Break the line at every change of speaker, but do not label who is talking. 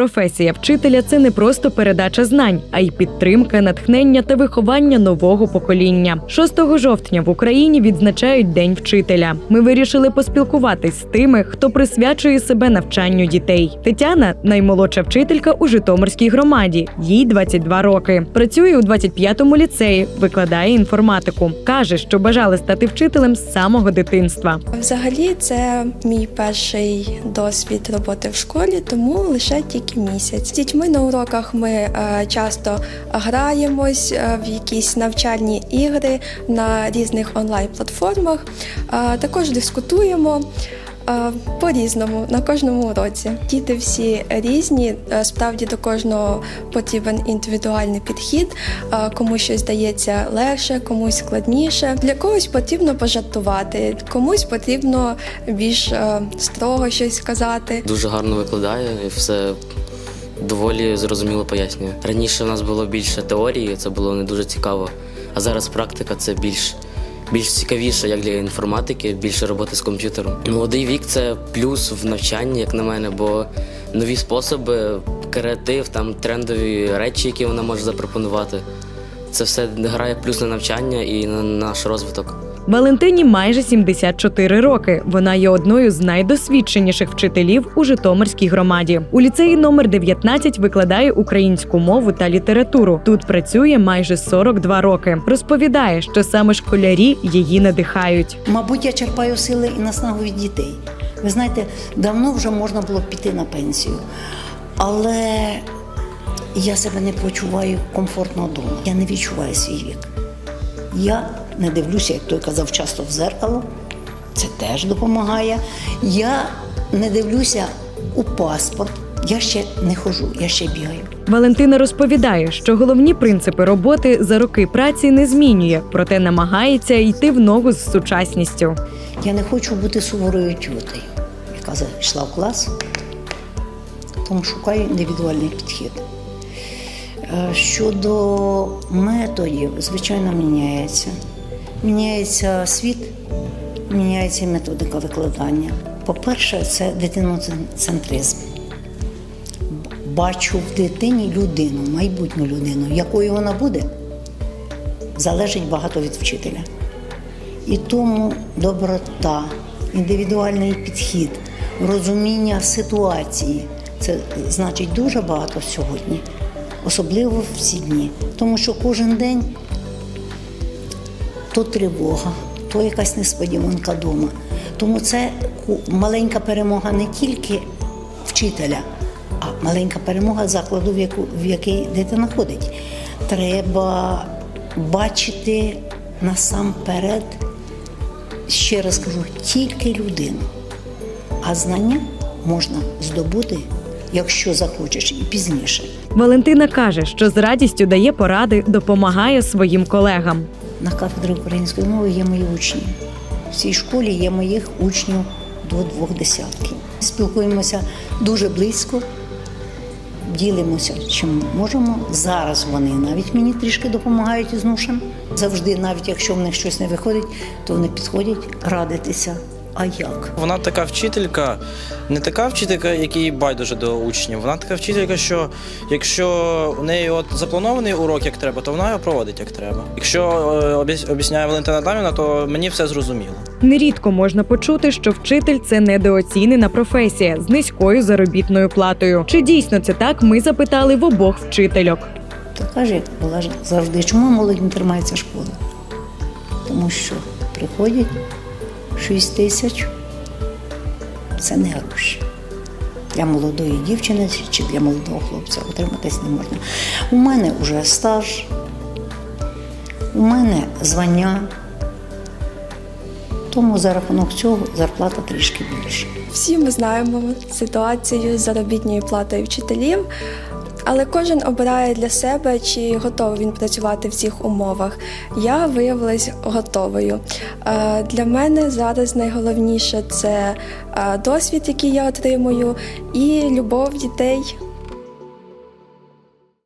Професія вчителя це не просто передача знань, а й підтримка, натхнення та виховання нового покоління. 6 жовтня в Україні відзначають День вчителя. Ми вирішили поспілкуватись з тими, хто присвячує себе навчанню дітей. Тетяна наймолодша вчителька у Житомирській громаді. Їй 22 роки. Працює у 25-му ліцеї, викладає інформатику. каже, що бажала стати вчителем з самого дитинства.
Взагалі, це мій перший досвід роботи в школі, тому лише тільки місяць. З дітьми на уроках ми е, часто граємось е, в якісь навчальні ігри на різних онлайн-платформах. Е, також дискутуємо. Е, По-різному на кожному уроці. Діти всі різні. е, Справді до кожного потрібен індивідуальний підхід. Е, Комусь щось дається легше, комусь складніше. Для когось потрібно пожартувати, комусь потрібно більш строго щось сказати.
Дуже гарно викладає і все доволі зрозуміло пояснює. Раніше в нас було більше теорії, це було не дуже цікаво. А зараз практика це більш, більш цікавіше, як для інформатики, більше роботи з комп'ютером. Молодий вік це плюс в навчанні, як на мене, бо нові способи, креатив, там трендові речі, які вона може запропонувати. Це все грає плюс на навчання і на наш розвиток.
Валентині майже 74 роки. Вона є одною з найдосвідченіших вчителів у Житомирській громаді. У ліцеї номер 19 викладає українську мову та літературу. Тут працює майже 42 роки. Розповідає, що саме школярі її надихають.
Мабуть, я черпаю сили і наснагу від дітей. Ви знаєте, давно вже можна було піти на пенсію, але я себе не почуваю комфортно вдома. Я не відчуваю свій вік. Я не дивлюся, як той казав, часто в зеркало. Це теж допомагає. Я не дивлюся у паспорт. Я ще не хожу, я ще бігаю.
Валентина розповідає, що головні принципи роботи за роки праці не змінює, проте намагається йти в ногу з сучасністю.
Я не хочу бути суворою тютею, яка зайшла в клас, тому шукаю індивідуальний підхід. Е, Щодо методів, звичайно, міняється. Міняється світ, міняється методика викладання. По-перше, це дитиноцентризм. Бачу в дитині людину, майбутню людину. Якою вона буде, залежить багато від вчителя. І тому доброта, індивідуальний підхід, розуміння ситуації це значить дуже багато сьогодні, особливо в ці дні. Тому що кожен день то тривога, то якась несподіванка вдома. Тому це маленька перемога не тільки вчителя, а маленька перемога закладу, в, яку, в який дитина ходить. Треба бачити насамперед, ще раз кажу, тільки людину. А знання можна здобути, якщо захочеш, і пізніше.
Валентина каже, що з радістю дає поради, допомагає своїм колегам.
На кафедрі української мови є мої учні. В цій школі є моїх учнів до двох десятків. Спілкуємося дуже близько, ділимося чим можемо. Зараз вони навіть мені трішки допомагають із нушем. Завжди, навіть якщо в них щось не виходить, то вони підходять радитися. А як?
Вона така вчителька, не така вчителька, якій байдуже до учнів. Вона така вчителька, що якщо у неї от запланований урок як треба, то вона його проводить як треба. Якщо е, об'ясняє Валентина Дамівна, то мені все зрозуміло.
Нерідко можна почути, що вчитель це недооцінена професія з низькою заробітною платою. Чи дійсно це так? Ми запитали в обох вчительок.
То каже, як була ж завжди, чому молодь не тримається школи? Тому що приходять 6 тисяч це не гроші. Для молодої дівчини чи для молодого хлопця отриматись не можна. У мене вже стаж, у мене звання, тому за рахунок цього зарплата трішки більша.
Всі ми знаємо ситуацію з заробітною платою вчителів. Але кожен обирає для себе, чи готовий він працювати в цих умовах. Я виявилась готовою. Е, Для мене зараз найголовніше це е, досвід, який я отримую, і любов дітей